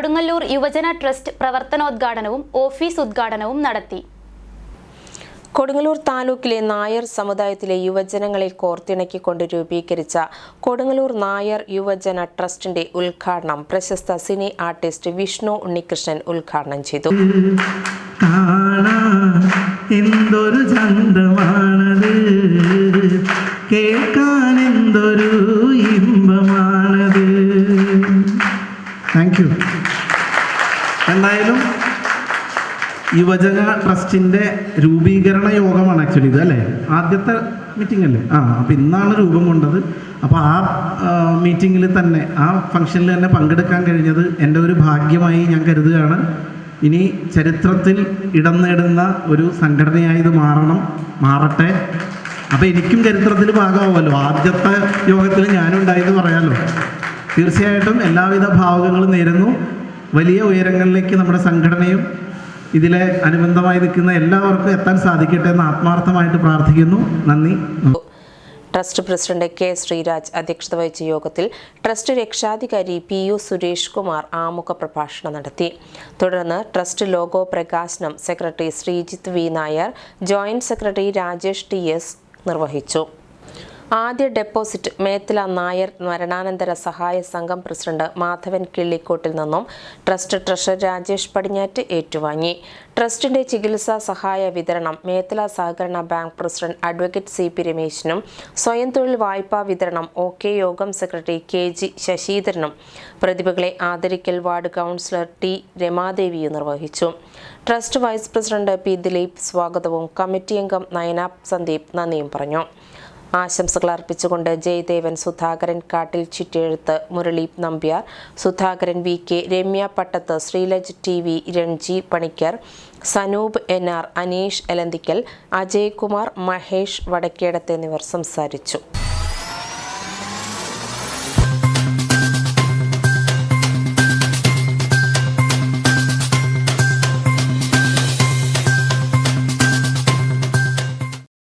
കൊടുങ്ങല്ലൂർ യുവജന trust പ്രവർത്തനോദ്ഘാടനവും office ഉദ്ഘാടനവും നടത്തി. കൊടുങ്ങല്ലൂർ താലൂക്കിലെ നായർ സമുദായത്തിലെ യുവജനങ്ങളെ കോർത്തിണക്കിക്കൊണ്ട് രൂപീകരിച്ച കൊടുങ്ങല്ലൂർ നായർ യുവജന ട്രസ്റ്റിന്റെ ഉദ്ഘാടനം പ്രശസ്ത സിനി ആർട്ടിസ്റ്റ് വിഷ്ണു ഉണ്ണികൃഷ്ണൻ ഉദ്ഘാടനം ചെയ്തു. എന്തൊരു എന്തായാലും യുവജന ട്രസ്റ്റിന്റെ രൂപീകരണ യോഗമാണ് ആക്ച്വലി ഇത് അല്ലേ? ആദ്യത്തെ മീറ്റിംഗ് അല്ലേ? ആ അപ്പം ഇന്നാണ് രൂപം കൊണ്ടത്. അപ്പോൾ ആ മീറ്റിങ്ങിൽ തന്നെ ആ ഫംഗ്ഷനിൽ തന്നെ പങ്കെടുക്കാൻ കഴിഞ്ഞത് എന്റെ ഒരു ഭാഗ്യമായി ഞാൻ കരുതുകയാണ്. ഇനി ചരിത്രത്തിൽ ഇടം നേടുന്ന ഒരു സംഘടനയായി ഇത് മാറണം മാറട്ടെ. അപ്പോൾ എനിക്കും ചരിത്രത്തിൽ ഭാഗമാവുമല്ലോ. ആദ്യത്തെ യോഗത്തിൽ ഞാനുണ്ടായെന്ന് പറയാമല്ലോ തീർച്ചയായിട്ടും എല്ലാവിധ ഭാവങ്ങളും നേരുന്നു. വലിയ ഉയരങ്ങളിലേക്ക് നമ്മുടെ സംഘടനയും ഇതിലെ അനുബന്ധമായി നിൽക്കുന്ന എല്ലാവർക്കും എത്താൻ സാധിക്കട്ടെ എന്ന് ആത്മാർത്ഥമായിട്ട് പ്രാർത്ഥിക്കുന്നു. നന്ദി. ട്രസ്റ്റ് പ്രസിഡന്റ് കെ ശ്രീരാജ് അധ്യക്ഷത വഹിച്ച യോഗത്തിൽ ട്രസ്റ്റ് രക്ഷാധികാരി പി യു സുരേഷ് കുമാർ ആമുഖ പ്രഭാഷണം നടത്തി. തുടർന്ന് ട്രസ്റ്റ് ലോഗോ പ്രകാശനം secretary Sreejith V Nair joint secretary Rajesh T S നിർവഹിച്ചു. ആദ്യ ഡെപ്പോസിറ്റ് മേത്തല നായർ മരണാനന്തര സഹായ സംഘം പ്രസിഡന്റ് മാധവൻ കിള്ളിക്കോട്ടിൽ നിന്നും ട്രസ്റ്റ് ട്രഷറർ രാജേഷ് പടിഞ്ഞാറ്റ് ഏറ്റുവാങ്ങി. ട്രസ്റ്റിന്റെ ചികിത്സാ സഹായ വിതരണം മേത്തല സഹകരണ bank president advocate C P രമേശിനും സ്വയം തൊഴിൽ വായ്പാ വിതരണം ഒ കെ യോഗം സെക്രട്ടറി കെ ജി ശശീധരനും പ്രതിഭകളെ ആദരിക്കൽ വാർഡ് കൗൺസിലർ ടി രമാദേവിയും നിർവഹിച്ചു. Trust vice president P Dileep സ്വാഗതവും കമ്മിറ്റി അംഗം നയന സന്ദീപ് നന്ദിയും പറഞ്ഞു. ആശംസകൾ അർപ്പിച്ചുകൊണ്ട് Jayadevan Sudhakaran Kattil Chittezhuthu Murali Nambiar Sudhakaran V K Ramya Pattath Sreelaj T V Ranji Panicker Sanoop N R Aneesh Elanthikkal Ajaykumar Mahesh Vadakkedath എന്നിവർ സംസാരിച്ചു.